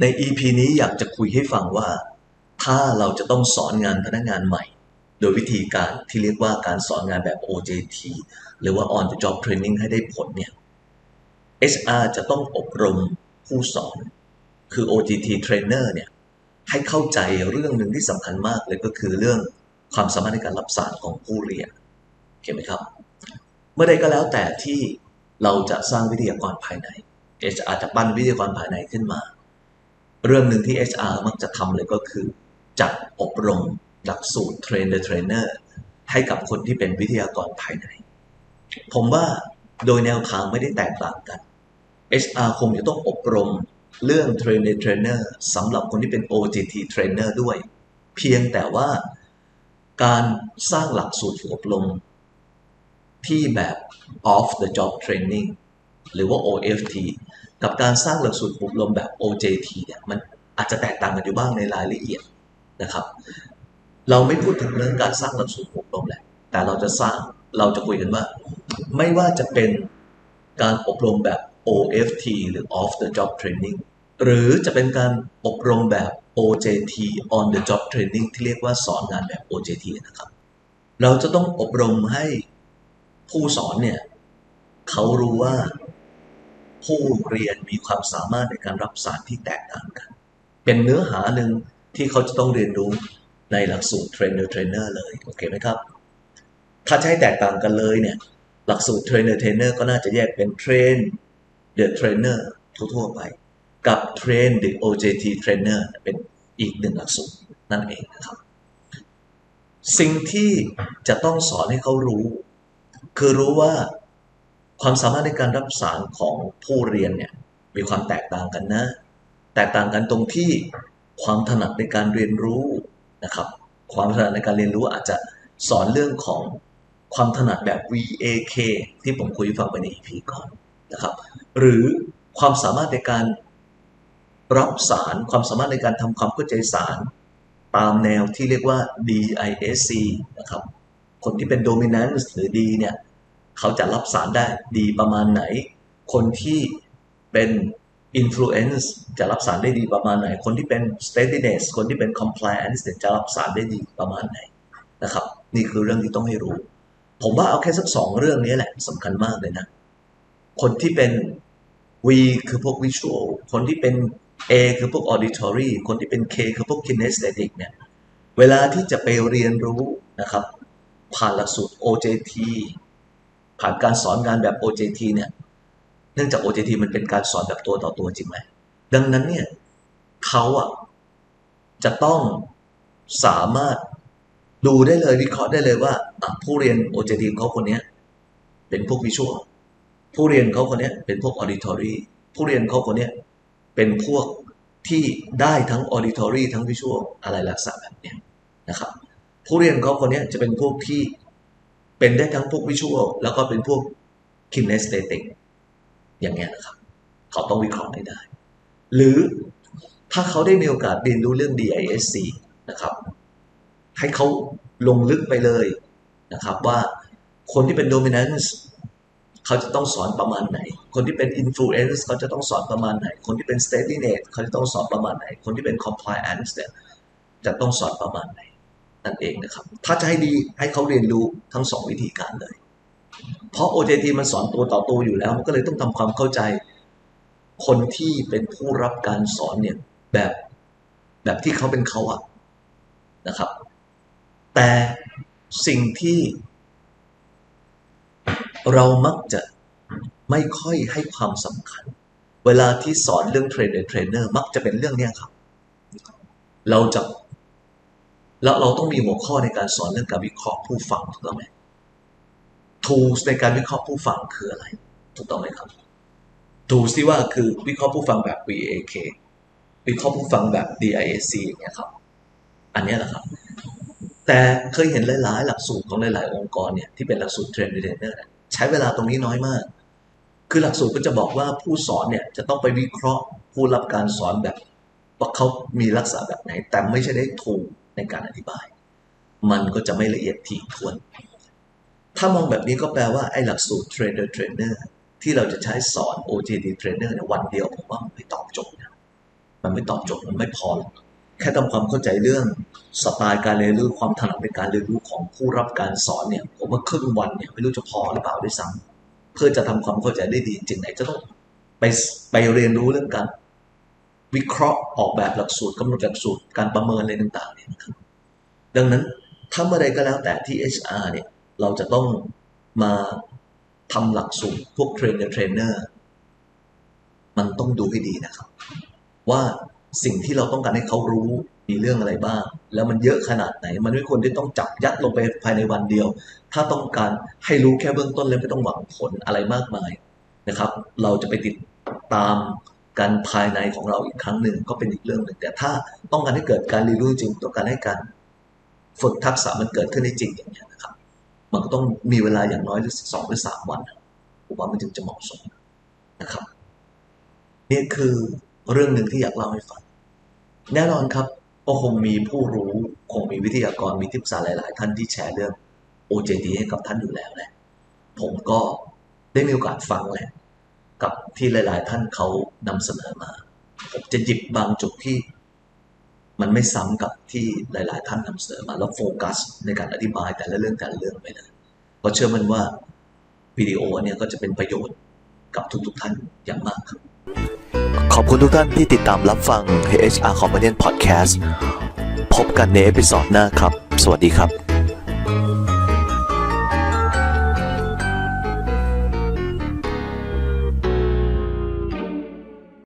ใน EP นี้อยากจะคุยให้ฟังว่า ถ้าเราจะต้องสอนงานพนักงานใหม่ โดยวิธีการที่เรียกว่าการสอนงานแบบ OJT หรือว่า On the Job Training ให้ได้ผลเนี่ย HR จะต้องอบรมผู้สอน คือ OJT Trainer เนี่ยให้เข้าใจเรื่องหนึ่งที่สำคัญมากเลยก็คือเรื่องความสามารถในการรับสารของผู้เรียน เห็นไหมครับ เมื่อใดก็แล้วแต่ที่เราจะสร้างวิทยากรภายใน HR จะปั้นวิทยากรภายในขึ้นมา เรื่องหนึ่งที่ HR มักจะทำเลยก็คือ จัดอบรมหลักสูตร Train the Trainer ให้กับคนที่เป็นวิทยากรภายใน ผมว่าโดยแนวทางไม่ได้แตกต่างกัน HR คงจะต้องอบรมเรื่อง Train the Trainer สำหรับคนที่เป็น OJT Trainer ด้วย เพียงแต่ว่าการสร้างหลักสูตรอบรม ที่แบบ off the job training หรือว่า OFT กับการสร้างหลักสูตรอบรมแบบ OJT เนี่ยมันอาจจะแตกต่างกันอยู่บ้างในรายละเอียดนะครับ เราไม่พูดถึงเรื่องการสร้างหลักสูตรอบรมแหละ แต่เราจะสร้างเราจะคุยกันว่า ไม่ว่าจะเป็นการอบรมแบบ OFT หรือ off the job training หรือจะเป็นการอบรมแบบ OJT on the job training ที่เรียกว่าสอนงานแบบ OJT นะครับ เราจะต้องอบรมให้ ผู้สอนเนี่ยเขารู้ว่าผู้เรียนมีความสามารถในการรับสารที่แตกต่างกัน เป็นเนื้อหาหนึ่งที่เขาจะต้องเรียนรู้ในหลักสูตร Trainer Trainer เลยโอเคไหมครับ ถ้าจะให้แตกต่างกันเลยเนี่ยหลักสูตร Trainer Trainer ก็น่าจะแยกเป็น Train the Trainer ทั่วๆไป กับ Train the OJT Trainer เป็นอีกหนึ่งหลักสูตรนั่นเองนะครับ สิ่งที่จะต้องสอนให้เขารู้ คือรู้ว่าความสามารถในการรับสารของผู้เรียนเนี่ยมีความแตกต่างกันนะ แตกต่างกันตรงที่ความถนัดในการเรียนรู้นะครับ ความถนัดในการเรียนรู้อาจจะสอนเรื่องของความถนัดแบบ VAK ที่ผมคุยฟังไปใน EP ก่อนนะครับ หรือความสามารถในการรับสารความสามารถในการทำความเข้าใจสาร ตามแนวที่เรียกว่า DISC นะครับ คนที่เป็น dominance หรือ D เนี่ย เขาจะรับสารได้ดีประมาณไหน คนที่เป็น influence จะรับสารได้ดีประมาณไหน คนที่เป็น steadiness คนที่เป็น compliance จะรับสารได้ดีประมาณไหนนะครับ นี่คือเรื่องที่ต้องให้รู้ ผมว่าเอาแค่สักสองเรื่องนี้แหละสำคัญมากเลยนะ คนที่เป็น V คือพวก visual คนที่เป็น A คือพวก auditory คนที่เป็น K คือพวก kinesthetic เนี่ย เวลาที่จะไปเรียนรู้นะครับ ผ่านหลักสูตร OJT ผ่านการสอนงานแบบ OJT เนี่ยเนื่องจาก OJT มันเป็นการสอนแบบตัวต่อตัวจริงไหมดังนั้นเนี่ยเขาอะจะต้องสามารถดูได้เลยวิเคราะห์ได้เลยว่าผู้เรียน OJT เขาคนนี้เป็นพวกวิชวลผู้เรียนเขาคนนี้เป็นพวก auditory ผู้เรียนเขาคนนี้เป็นพวกที่ได้ทั้ง auditory ทั้ง visual อะไรลักษณะแบบนี้นะครับผู้เรียนเขาคนนี้จะเป็นพวกที่ เป็นได้ทั้งพวก visual แล้วก็เป็นพวก kinesthetic อย่างเงี้ยนะครับ เขาต้องวิเคราะห์ให้ได้ หรือถ้าเขาได้มีโอกาสเรียนรู้เรื่อง DISC นะครับ ให้เขาลงลึกไปเลยนะครับว่าคนที่เป็น dominance เขาจะต้องสอนประมาณไหน คนที่เป็น influence เขาจะต้องสอนประมาณไหน คนที่เป็น steadiness เขาจะต้องสอนประมาณไหน คนที่เป็น compliance เนี่ยจะต้องสอนประมาณไหน นั่นเองนะครับ ถ้าจะให้ดีให้เขาเรียนรู้ทั้งสองวิธีการเลย เพราะ OJT มันสอนตัวต่อตัวอยู่แล้ว มันก็เลยต้องทำความเข้าใจ คนที่เป็นผู้รับการสอนเนี่ยแบบแบบที่เขาเป็นเขาอะนะครับ แต่สิ่งที่เรามักจะไม่ค่อยให้ความสำคัญ เวลาที่สอนเรื่องเทรนเนอร์เทรนเนอร์มักจะเป็นเรื่องเนี้ยครับ เราจะ แล้วเราต้องมีหัวข้อในการสอนเรื่องการวิเคราะห์ผู้ฟังถูกต้องไหม tools ในการวิเคราะห์ผู้ฟังคืออะไร ถูกต้องไหมครับ tools ที่ว่าคือวิเคราะห์ผู้ฟังแบบ VAK วิเคราะห์ผู้ฟังแบบ DISC อย่างเงี้ยครับ อันนี้แหละครับ แต่เคยเห็นหลาย ๆ หลักสูตรของหลาย ๆ องค์กรเนี่ยที่เป็นหลักสูตรเทรนเนอร์เนี่ยใช้เวลาตรงนี้น้อยมาก คือหลักสูตรก็จะบอกว่าผู้สอนเนี่ยจะต้องไปวิเคราะห์ผู้รับการสอนแบบว่าเขามีลักษณะแบบไหน แต่ไม่ใช่ได้ถูก ในการอธิบาย มันก็จะไม่ละเอียดถี่ถ้วน ถ้ามองแบบนี้ก็แปลว่าไอ้หลักสูตรเทรนเนอร์เทรนเนอร์ที่เราจะใช้สอน OJT เทรนเนอร์เนี่ยวันเดียวผมว่ามันไม่ตอบโจทย์นะมันไม่ตอบโจทย์มันไม่พอหรอกแค่ทำความเข้าใจเรื่องสไตล์การเรียนรู้ความถนัดในการเรียนรู้ของผู้รับการสอนเนี่ยผมว่าครึ่งวันเนี่ยไม่รู้จะพอหรือเปล่าด้วยซ้ำเพื่อจะทำความเข้าใจได้ดีจริงไหนจะต้องไปไปเรียนรู้เรื่องการ วิเคราะห์ออกแบบหลักสูตรกำหนดหลักสูตรการประเมินอะไรต่างๆเนี่ยนะครับดังนั้นถ้าเมื่อใดก็แล้วแต่ที่ HR เนี่ยเราจะต้องมาทำหลักสูตรพวกเทรนเนอร์เทรนเนอร์มันต้องดูให้ดีนะครับ ว่าสิ่งที่เราต้องการให้เขารู้มีเรื่องอะไรบ้าง แล้วมันเยอะขนาดไหน มันไม่ควรที่ต้องจับยัดลงไปภายในวันเดียว ถ้าต้องการให้รู้แค่เบื้องต้นแล้วไม่ต้องหวังผลอะไรมากมายนะครับ เราจะไปติดตาม การภายในของเราอีกครั้งหนึ่งก็เป็นอีกเรื่องหนึ่งแต่ถ้าต้องการให้เกิดการเรียนรู้จริงต้องการให้การฝึกทักษะมันเกิดขึ้นได้จริงอย่างนี้ยนะครับ มันก็ต้องมีเวลาอย่างน้อยสองหรือสามวันผมว่ามันจึงจะเหมาะสมนะครับ นี่คือเรื่องหนึ่งที่อยากเล่าให้ฟัง แน่นอนครับก็คงมีผู้รู้คงมีวิทยากรมีที่ปรึกษาหลาย ๆ ท่านที่แชร์เรื่อง OJT ให้กับท่านอยู่แล้วแหละผมก็ได้มีโอกาสฟังแหละ กับที่หลาย ๆ ท่านเขานำเสนอมา ผมจะหยิบบางจุดที่ มันไม่ซ้ำกับที่หลาย ๆ ท่านนำเสนอมาแล้วโฟกัส ในการอธิบายแต่ละเรื่องแต่ละเรื่องไปเลยก็เชื่อมันว่าวิดีโอเนี่ยก็จะเป็นประโยชน์กับทุก ๆ ท่านอย่างมากครับขอบคุณทุกท่านที่ติดตามรับฟัง HR Companion Podcast พบกันในเอพิซอดหน้าครับ สวัสดีครับ